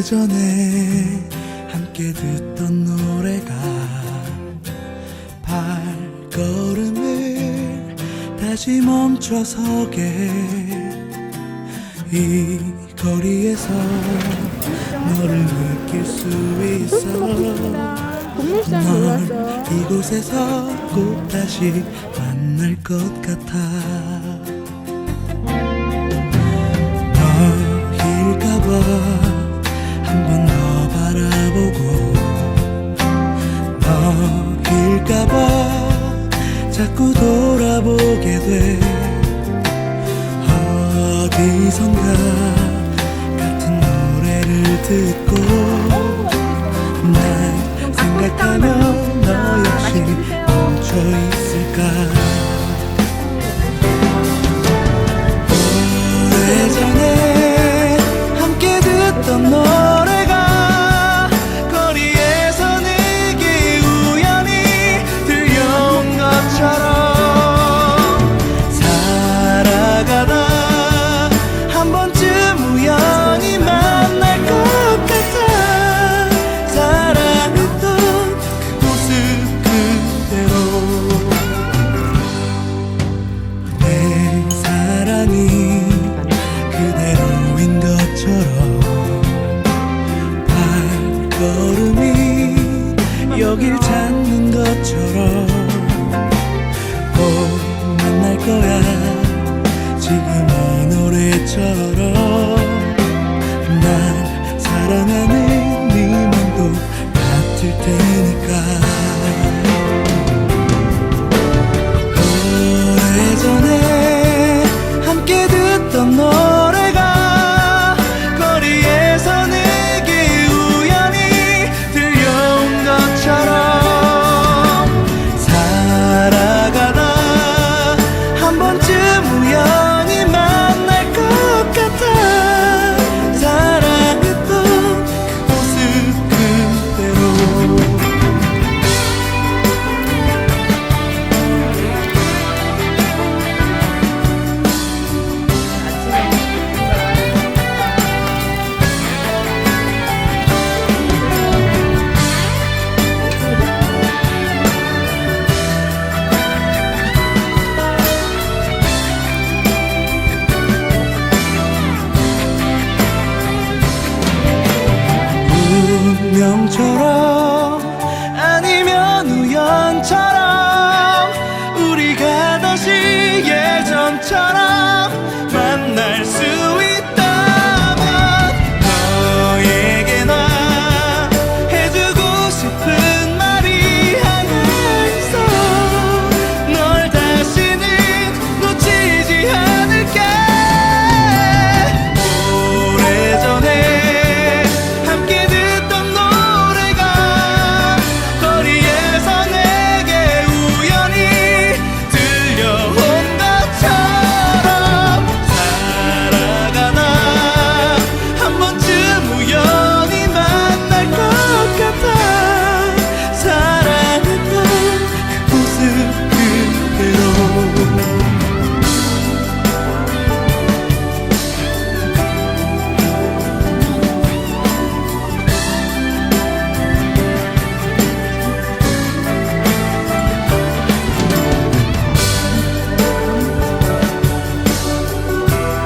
오래전에 함께 듣던 노래가 다시 멈춰서게. 이 거리에서 너를 느낄 수 있어. 널. 이곳에서 꼭 다시 만날 것 같아. 너일까봐 한번더 바라보고. 너일까봐 자꾸 돌 아보게 돼. 어디선가 같은 노래를 듣고 거야. 지금 이 노래처럼 운명처럼